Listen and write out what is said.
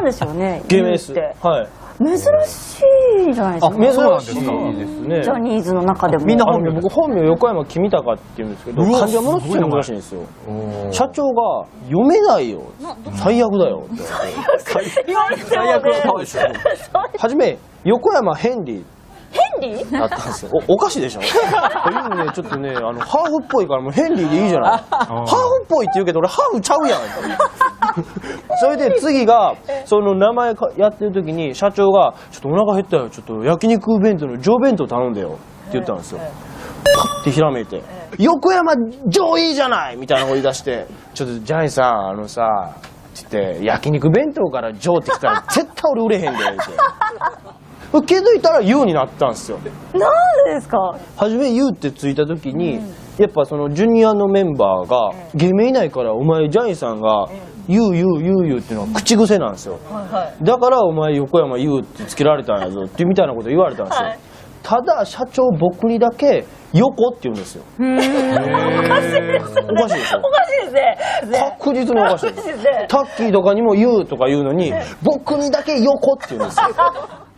なんですよね。芸名ですはい。珍しいじゃないですか。珍そうなんですしかいですね。ジャニーズの中でも。みんな本名僕本名横山君高って言うんですけど漢字はものすごい難しいんですよ。社長が読めないよ。最悪だよ。って言われてもね最悪の顔でしょ。初め横山ヘンリー。ヘンリー？だったんですよ。おおかしいでしょ？いうねちょっとねあのハーフっぽいからもうヘンリーでいいじゃない。ハーフっぽいって言うけど俺ハーフちゃうやん それで次がその名前かやってる時に社長が「ちょっとお腹減ったよ。ちょっと焼肉弁当の上弁当頼んでよ」って言ったんですよ。パッてひらめいて「横山上いいじゃない!」みたいなのを言い出して「ちょっとジャニーさんあのさ」って言って焼肉弁当から上ってきたら 絶対俺売れへんでって。気づいたら U になったんですよ。なんでですか？初め U ってついた時に、やっぱそのジュニアのメンバーが芸名いないからお前ジャニーさんが UUUU っていうのは口癖なんですよ、だからお前横山 U ってつけられたんやぞ。ってみたいなこと言われたんですよ、はい。ただ社長僕にだけ横って言うんですよ。おかしいでしょおかしいですね。確実におかしいですね。タッキーとかにも U とか言うのに僕にだけ横って言うんですよ